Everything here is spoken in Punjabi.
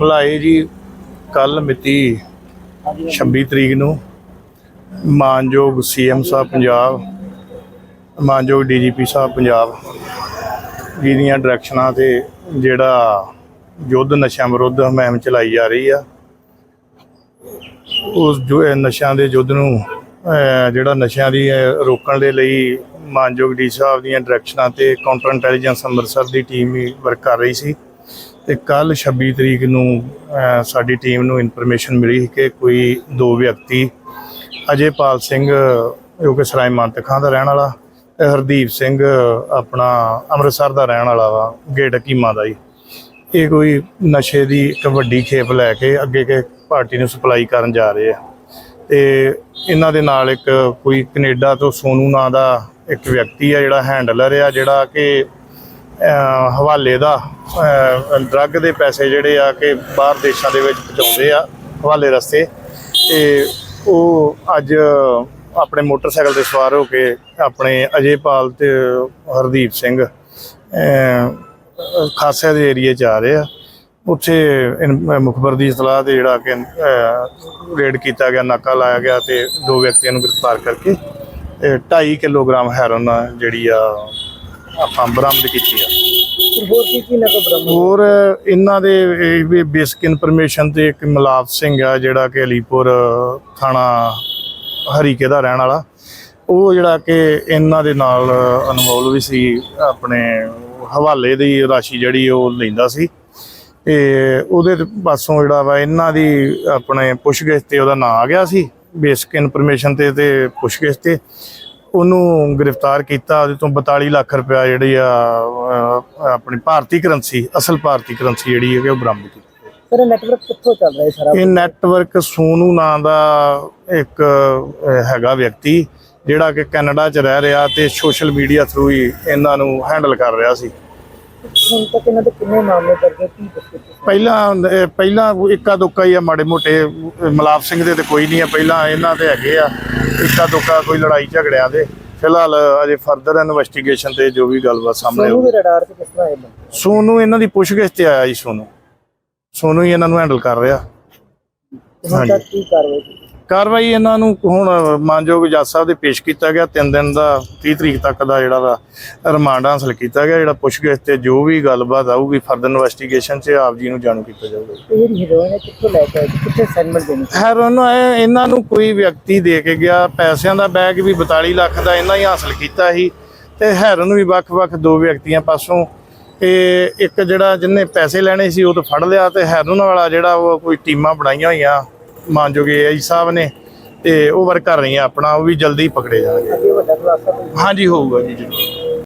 ਮਾਮਲਾ ਇਹ ਜੀ ਕੱਲ ਮਿਤੀ 26 ਤਰੀਕ ਨੂੰ ਮਾਨਯੋਗ ਸੀਐਮ ਸਾਹਿਬ ਪੰਜਾਬ, ਮਾਨਯੋਗ ਡੀਜੀਪੀ ਸਾਹਿਬ ਪੰਜਾਬ ਜੀ ਦੀਆਂ ਡਾਇਰੈਕਸ਼ਨਾਂ ਤੇ ਜਿਹੜਾ ਯੁੱਧ ਨਸ਼ਿਆਂ ਵਿਰੁੱਧ ਮੁਹਿੰਮ ਚਲਾਈ ਜਾ ਰਹੀ ਆ। ਉਸ ਜੋ ਨਸ਼ਿਆਂ ਦੇ ਯੁੱਧ ਨੂੰ ਜਿਹੜਾ ਨਸ਼ਿਆਂ ਦੀ ਰੋਕਣ ਦੇ ਲਈ ਮਾਨਯੋਗ ਡੀ ਸਾਹਿਬ ਦੀਆਂ ਡਾਇਰੈਕਸ਼ਨਾਂ ਤੇ ਕਾਊਂਟਰ ਇੰਟੈਲੀਜੈਂਸ ਅੰਮ੍ਰਿਤਸਰ ਦੀ ਟੀਮ ਵੀ ਵਰਕ ਕਰ ਰਹੀ ਸੀ। ਤੇ ਕੱਲ 26 ਤਰੀਕ ਨੂੰ ਸਾਡੀ ਟੀਮ ਨੂੰ ਇਨਫੋਰਮੇਸ਼ਨ ਮਿਲੀ ਕਿ ਕੋਈ ਦੋ ਵਿਅਕਤੀ ਅਜੇਪਾਲ ਸਿੰਘ, ਜੋ ਕਿ ਸਰਾਏ ਮੰਤਖਾਂ ਦਾ ਰਹਿਣ ਵਾਲਾ, ਤੇ ਹਰਦੀਪ ਸਿੰਘ ਆਪਣਾ ਅੰਮ੍ਰਿਤਸਰ ਦਾ ਰਹਿਣ ਵਾਲਾ ਵਾ ਗੇਟ ਕੀਮਾ ਦਾ ਜੀ। ਇਹ ਕੋਈ ਨਸ਼ੇ ਦੀ ਇੱਕ ਵੱਡੀ ਖੇਪ ਲੈ ਕੇ ਅੱਗੇ ਕੇ ਪਾਰਟੀ ਨੂੰ ਸਪਲਾਈ ਕਰਨ ਜਾ ਰਹੇ ਆ। ਤੇ ਇਹਨਾਂ ਦੇ ਨਾਲ ਇੱਕ ਕੋਈ ਕੈਨੇਡਾ ਤੋਂ ਸੋਨੂ ਨਾਂ ਦਾ ਇੱਕ ਵਿਅਕਤੀ ਆ, ਜਿਹੜਾ ਹੈਂਡਲਰ ਆ, ਜਿਹੜਾ ਕਿ ਹਵਾਲੇ ਦਾ ਡਰੱਗ ਦੇ ਪੈਸੇ ਜਿਹੜੇ ਆ ਕਿ ਬਾਹਰ ਦੇਸ਼ਾਂ ਦੇ ਵਿੱਚ ਪਹੁੰਚਾਉਂਦੇ ਆ, ਹਵਾਲੇ ਰਸਤੇ। ਤੇ ਉਹ ਅੱਜ ਆਪਣੇ ਮੋਟਰਸਾਈਕਲ ਤੇ ਸਵਾਰ ਹੋ ਕੇ ਆਪਣੇ ਅਜੇਪਾਲ ਤੇ ਹਰਦੀਪ ਸਿੰਘ ਖਾਸੇ ਦੇ ਏਰੀਏ ਚ ਆ ਰਹੇ ਆ। ਉੱਥੇ ਇਨ- ਮੁਖਬਰ ਦੀ ਇਤਲਾਹ ਤੇ ਜਿਹੜਾ ਕਿ ਰੇਡ ਕੀਤਾ ਗਿਆ, ਨਾਕਾ ਲਾਇਆ ਗਿਆ ਤੇ ਦੋ ਵਿਅਕਤੀਆਂ ਨੂੰ ਗ੍ਰਿਫਤਾਰ ਕਰਕੇ, ਤੇ 2.5 ਕਿਲੋਗ੍ਰਾਮ ਹੈਰੋਨ ਜਿਹੜੀ ਆ ਆਪਾਂ ਬਰਾਮਦ ਕੀਤੀ ਆ। ਹੋਰ ਕੀ ਕੀ ਨਕਲ ਬਰਾਮਦ ਹੋਰ ਇਹਨਾਂ ਦੇ ਇਹ ਵੀ ਬੇਸਿਕ ਇਨਫੋਰਮੇਸ਼ਨ ਤੇ ਇੱਕ ਮਲਾਪ ਸਿੰਘ ਆ ਜਿਹੜਾ ਕਿ ਅਲੀਪੁਰ ਥਾਣਾ ਹਰੀਕੇ ਦਾ ਰਹਿਣ ਵਾਲਾ। ਉਹ ਜਿਹੜਾ ਕਿ ਇਹਨਾਂ ਦੇ ਨਾਲ ਇਨਵੋਲਵ ਵੀ ਸੀ ਆਪਣੇ ਹਵਾਲੇ ਦੀ ਰਾਸ਼ੀ ਜਿਹੜੀ ਉਹ ਲੈਂਦਾ ਸੀ। ਤੇ ਉਹਦੇ ਪਾਸੋਂ ਜਿਹੜਾ ਵਾ ਇਹਨਾਂ ਦੀ ਆਪਣੇ ਪੁੱਛਗਿੱਛ ਤੇ ਉਹਦਾ ਨਾਂ ਆ ਗਿਆ ਸੀ। ਬੇਸਿਕ ਇਨਫੋਰਮੇਸ਼ਨ ਤੇ ਤੇ ਪੁੱਛਗਿੱਛ ਤੇ। ਉਹਨੂੰ ਗ੍ਰਿਫਤਾਰ ਕੀਤਾ ਉਹਦੇ ਤੋਂ 42 ਲੱਖ ਰੁਪਇਆ ਜਿਹੜੀ ਆ ਆਪਣੀ ਭਾਰਤੀ ਕਰੰਸੀ ਅਸਲ ਭਾਰਤੀ ਕਰੰਸੀ ਜਿਹੜੀ ਹੈ ਉਹ ਬਰਾਮਦ ਕੀਤੀ ਸਰ ਨੈਟਵਰਕ ਕਿੱਥੋਂ ਚੱਲ ਰਿਹਾ ਸਾਰਾ? ਇਹ ਨੈਟਵਰਕ ਸੋਨੂ ਨਾਂ ਦਾ ਇੱਕ ਹੈਗਾ ਵਿਅਕਤੀ ਜਿਹੜਾ ਕਿ ਕੈਨੇਡਾ 'ਚ ਰਹਿ ਰਿਹਾ ਤੇ ਸੋਸ਼ਲ ਮੀਡੀਆ ਥਰੂ ਹੀ ਇਹਨਾਂ ਨੂੰ ਹੈਂਡਲ ਕਰ ਰਿਹਾ ਸੀ। ਹੁਣ ਤੱਕ ਇਹਨਾਂ ਦੇ ਕਿੰਨੇ ਮਾਮਲੇ ਦਰਜ ਕੀ ਪਹਿਲਾਂ ਪਹਿਲਾਂ ਇੱਕਾ ਦੁੱਕਾ ਹੀ ਆ ਮਾੜੇ ਮੋਟੇ ਮਲਾਪ ਸਿੰਘ ਦੇ ਤੇ ਕੋਈ ਨਹੀਂ ਆ ਪਹਿਲਾਂ ਇਹਨਾਂ ਦੇ ਹੈਗੇ ਆ। ਇੱਕਾ ਦੁੱਕਾ ਕੋਈ ਲੜਾਈ ਝਗੜਿਆਂ ਦੇ। ਫਿਲਹਾਲ ਅਜੇ ਫਰਦਰ ਇਨਵੈਸਟੀਗੇਸ਼ਨ ਤੇ ਜੋ ਵੀ ਗੱਲਬਾਤ ਸਾਹਮਣੇ ਸੋਨੂ ਦੇ ਰਡਾਰ ਤੇ ਕਿਸ ਤਰ੍ਹਾਂ ਬੰਦੇ ਸੋਨੂ ਇਹਨਾਂ ਦੀ ਪੁੱਛਗਿੱਛ ਤੇ ਆਇਆ ਜੀ ਸੋਨੂ। ਸੋਨੂ ਹੀ ਇਹਨਾਂ ਨੂੰ ਹੈਂਡਲ ਕਰ ਰਿਹਾ। ਹੁਣ। ਤੱਕ ਕੀ ਕਾਰਵਾਈ ਕਾਰਵਾਈ ਇਹਨਾਂ ਨੂੰ ਹੁਣ ਮਾਨਯੋਗ ਜੱਜ ਸਾਹਿਬ ਦੇ ਪੇਸ਼ ਕੀਤਾ ਗਿਆ। 3 ਦਿਨ ਦਾ 30 ਤਰੀਕ ਤੱਕ ਦਾ ਜਿਹੜਾ ਵਾ ਰਿਮਾਂਡ ਹਾਸਲ ਕੀਤਾ ਗਿਆ ਜਿਹੜਾ ਪੁੱਛਗਿੱਛ ਤੇ ਜੋ ਵੀ ਗੱਲਬਾਤ ਆਊਗੀ ਫਰਦਰ ਇਨਵੈਸਟੀਗੇਸ਼ਨ 'ਚ ਆਪ ਜੀ ਨੂੰ ਜਾਣੂ ਕੀਤਾ ਜਾਊਗਾ। ਇਹ ਹੀਰੋਇਨ ਕਿੱਥੋਂ ਲੈ ਕੇ ਸੀ? ਕਿੱਥੇ ਸੈਗਮੈਂਟ ਦੇਣੀ ਇਹ- ਇਹਨਾਂ ਨੂੰ ਕੋਈ ਵਿਅਕਤੀ ਦੇ ਕੇ ਗਿਆ। ਪੈਸਿਆਂ ਦਾ ਬੈਗ ਵੀ 42 ਲੱਖ ਦਾ ਇਹਨਾਂ ਹੀ ਹਾਸਲ ਕੀਤਾ ਸੀ ਤੇ ਹੈਰੋਨ ਵੀ ਵੱਖ-ਵੱਖ ਦੋ ਵਿਅਕਤੀਆਂ ਪਾਸੋਂ ਤੇ ਇੱਕ ਜਿਹੜਾ ਜਿਹਨੇ ਪੈਸੇ ਲੈਣੇ ਸੀ ਉਹ ਤਾਂ ਫੜ ਲਿਆ ਤੇ ਹੈਰੋਨ ਵਾਲਾ ਜਿਹੜਾ ਉਹ ਕੋਈ ਟੀਮਾਂ ਬਣਾਈਆਂ ਹੋਈਆਂ। ਮਾਨਯੋਗ ਏਆਈ ਸਾਹਿਬ ਨੇ ਤੇ ਉਹ ਵਰਕ ਕਰ ਰਹੀਆਂ ਆਪਣਾ ਉਹ ਵੀ ਜਲਦੀ ਪਕੜੇ ਜਾਣਗੇ। ਹਾਂਜੀ ਹੋਊਗਾ ਜੀ ਜ਼ਰੂਰ।